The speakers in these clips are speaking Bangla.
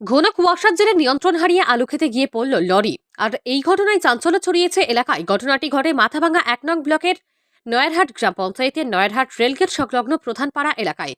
ঘন কুয়াশার জেরে নিয়ন্ত্রণ হারিয়ে আলু খেতে গিয়ে পড়ল লরি। আর এই ঘটনায় চাঞ্চল্য ছড়িয়েছে এলাকায়। ঘটনাটি ঘটে মাথাভাঙা এক নং ব্লকের নয়ারহাট গ্রাম পঞ্চায়েতের নয়ারহাট রেলগেট সংলগ্ন প্রধানপাড়া এলাকায়।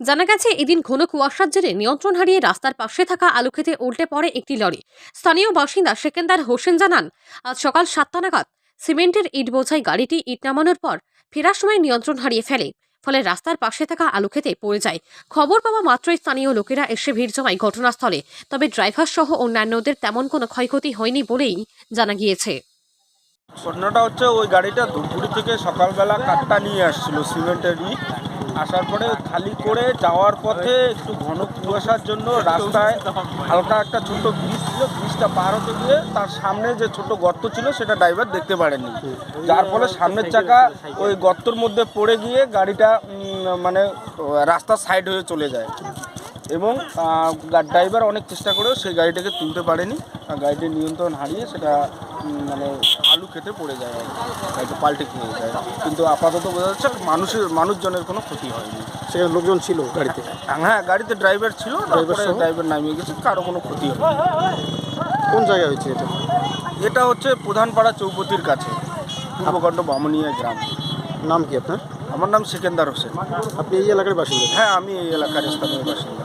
জানা গেছে, এদিন ঘন কুয়াশার জেরে নিয়ন্ত্রণ হারিয়ে রাস্তার পাশে থাকা আলু খেতে উল্টে পড়ে একটি লরি। স্থানীয় বাসিন্দা সেকেন্দার হোসেন জানান, আজ সকাল সাতটা নাগাদ সিমেন্টের ইট বোঝাই গাড়িটি ইট নামানোর পর ফেরার সময় নিয়ন্ত্রণ হারিয়ে ফেলে, ফলে রাস্তার পাশে থাকা আলু খেতে পড়ে যায়। খবর পাওয়া মাত্রই স্থানীয় লোকেরা এসে ভিড় জমায় ঘটনাস্থলে, তবে ড্রাইভার সহ অন্যান্যদের তেমন কোনো ক্ষয়ক্ষতি হয়নি বলেই জানা গিয়েছে। ঘটনাটা হচ্ছে ওই গাড়িটা ধূপগুড়ি থেকে সকালবেলা কাঠটা নিয়ে আসছিল, সিমেন্টের আসার পরে খালি করে যাওয়ার পথে একটু ঘন কুয়াশার জন্য রাস্তায় হালকা একটা ছোট ব্রিজ ছিল, ব্রিজটা পার হতে গিয়ে তার সামনে যে ছোট গর্ত ছিল সেটা ড্রাইভার দেখতে পারেনি যার ফলে সামনের চাকা ওই গর্তর মধ্যে পড়ে গিয়ে গাড়িটা মানে রাস্তার সাইড হয়ে চলে যায়। এবং ড্রাইভার অনেক চেষ্টা করেও সেই গাড়িটাকে তুলতে পারেনি। আর গাড়িটির নিয়ন্ত্রণ হারিয়ে সেটা মানে আলু খেতে পড়ে যায় আর কি। গাড়িটা পাল্টে খেয়ে যায়। কিন্তু আপাতত বোঝা যাচ্ছে মানুষের মানুষজনের কোনো ক্ষতি হয়নি। সেখানে লোকজন ছিল গাড়িতে? হ্যাঁ গাড়িতে ড্রাইভার ছিল সহ? ড্রাইভার নামিয়ে গেছে কারও কোনো ক্ষতি হয়নি। কোন জায়গায় হয়েছে এটা? এটা হচ্ছে প্রধানপাড়া চৌপতির কাছে পূর্বকণ্ড বামুনিয়া গ্রাম। নাম কি আপনার? আমার নাম সেকেন্দার হোসেন। আপনি এই এলাকার বাসিন্দা? হ্যাঁ আমি এই এলাকার স্থানীয় বাসিন্দা।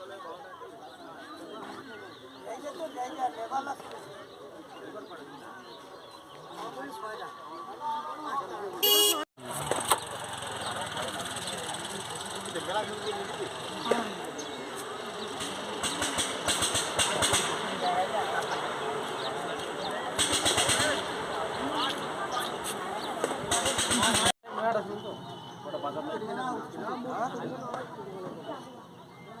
Gracias.